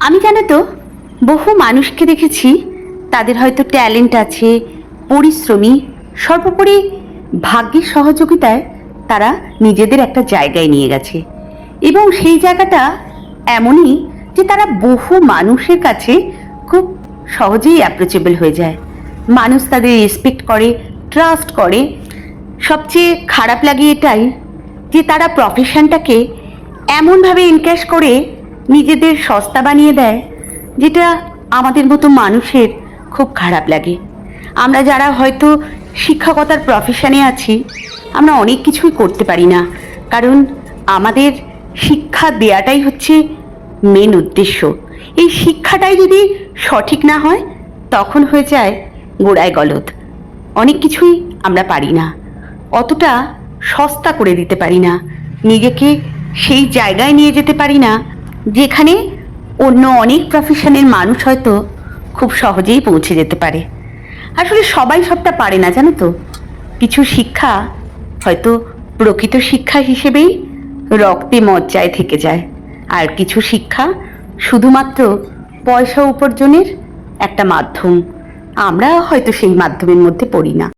আমি জানো তো, বহু মানুষকে দেখেছি, তাদের হয়তো ট্যালেন্ট আছে, পরিশ্রমী, সর্বোপরি ভাগ্যের সহযোগিতায় তারা নিজেদের একটা জায়গায় নিয়ে গেছে। এবং সেই জায়গাটা এমনই যে তারা বহু মানুষের কাছে খুব সহজেই অ্যাপ্রোচেবল হয়ে যায়। মানুষ তাদের রেসপেক্ট করে ট্রাস্ট করে। সবচেয়ে খারাপ লাগে এটাই যে তারা প্রফেশনটাকে এমনভাবে এনক্যাশ করে নিজেদের সস্তা বানিয়ে দেয়, যেটা আমাদের মতো মানুষের খুব খারাপ লাগে। আমরা যারা হয়তো শিক্ষকতার প্রফেশনে আছি, আমরা অনেক কিছুই করতে পারি না। কারণ আমাদের শিক্ষা দেয়াটাই হচ্ছে মেন উদ্দেশ্য। এই শিক্ষাটাই যদি সঠিক না হয়, তখন হয়ে যায় গোড়ায় গলদ। অনেক কিছুই আমরা পারি না। অতটা সস্তা করে দিতে পারি না। নিজেকে সেই জায়গায় নিয়ে যেতে পারি না যেখানে অন্য অনেক প্রফেশনের মানুষ হয়তো খুব সহজেই পৌঁছে যেতে পারে। আসলে সবাই সবটা পারে না, জানো তো? কিছু শিক্ষা হয়তো প্রকৃত শিক্ষা হিসেবেই রক্তে মজ্জায় থেকে যায়। আর কিছু শিক্ষা শুধুমাত্র পয়সা উপার্জনের একটা মাধ্যম। আমরা হয়তো সেই মাধ্যমের মধ্যে পড়ি না।